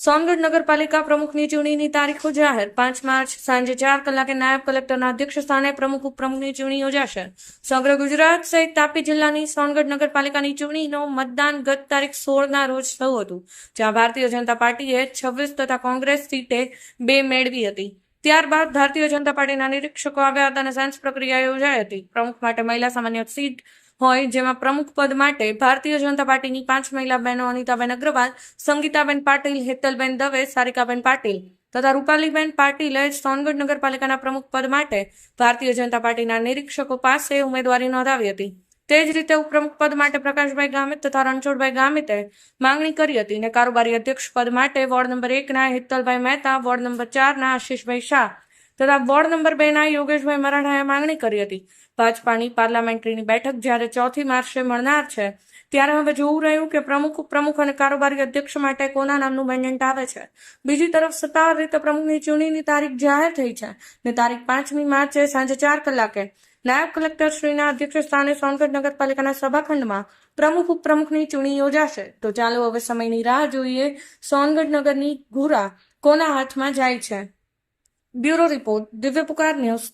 સોનગઢ નગરપાલિકા પ્રમુખની ચૂંટણીની તારીખો જાહેર. પાંચ માર્ચ સાંજે ચાર કલાકે નાયબ કલેક્ટરના અધ્યક્ષ સ્થાને પ્રમુખ ઉપપ્રમુખની ચૂંટણી યોજાશે. સમગ્ર ગુજરાત સહિત તાપી જિલ્લાની સોનગઢ નગરપાલિકાની ચૂંટણીનો મતદાન ગત તારીખ સોળના રોજ થયું હતું, જ્યાં ભારતીય જનતા પાર્ટીએ છવ્વીસ તથા કોંગ્રેસ સીટે બે મેળવી હતી. ત્યારબાદ ભારતીય જનતા પાર્ટીના નિરીક્ષકો આવ્યા હતા અને સાયન્સ પ્રક્રિયા યોજાઈ હતી. પ્રમુખ માટે મહિલા સામાન્ય સીટ હોય, જેમાં પ્રમુખ પદ માટે ભારતીય જનતા પાર્ટીની પાંચ મહિલા બહેનો અનિતાબેન અગ્રવાલ, સંગીતાબેન પાટીલ, હેતલબેન દવે, સારિકાબેન પાટીલ તથા રૂપાલીબેન પાટીલે સોનગઢ નગરપાલિકાના પ્રમુખ પદ માટે ભારતીય જનતા પાર્ટીના નિરીક્ષકો પાસે ઉમેદવારી નોંધાવી હતી. તે જ રીતે ઉપપ્રમુખ પદ માટે પ્રકાશભાઈ ગામિત તથા રણછોડભાઈ ગામિતે માંગણી કરી હતી અને કારોબારી અધ્યક્ષ પદ માટે વોર્ડ નંબર એકના હેતલભાઈ મહેતા, વોર્ડ નંબર ચારના આશીષભાઈ શાહ તથા વોર્ડ નંબર બેના યોગેશભાઈ મરાઠાએ માંગણી કરી હતી. ભાજપાની પાર્લામેન્ટરીની બેઠક જ્યારે ચોથી માર્ચે મળનાર છે, ત્યારે હવે જોવું રહ્યું કે પ્રમુખ ઉપપ્રમુખ અને કારોબારી અધ્યક્ષ માટે કોના નામનું મેન્ડેટ આવે છે. બીજી તરફ સત્તાવાર રીતે પ્રમુખની ચૂંટણીની તારીખ જાહેર થઈ છે ને તારીખ પાંચમી માર્ચે સાંજે ચાર કલાકે. નાયબ કલેક્ટર શ્રીના અધ્યક્ષ સ્થાને સોનગઢ નગરપાલિકાના સભાખંડમાં પ્રમુખ, ઉપપ્રમુખની ચૂંટણી યોજાશે. તો ચાલો હવે સમયની રાહ જોઈએ સોનગઢ નગરની ઘુરા કોના હાથમાં જાય છે. બ્યુરો રિપોર્ટ દિવ્ય પુકાર ન્યૂઝ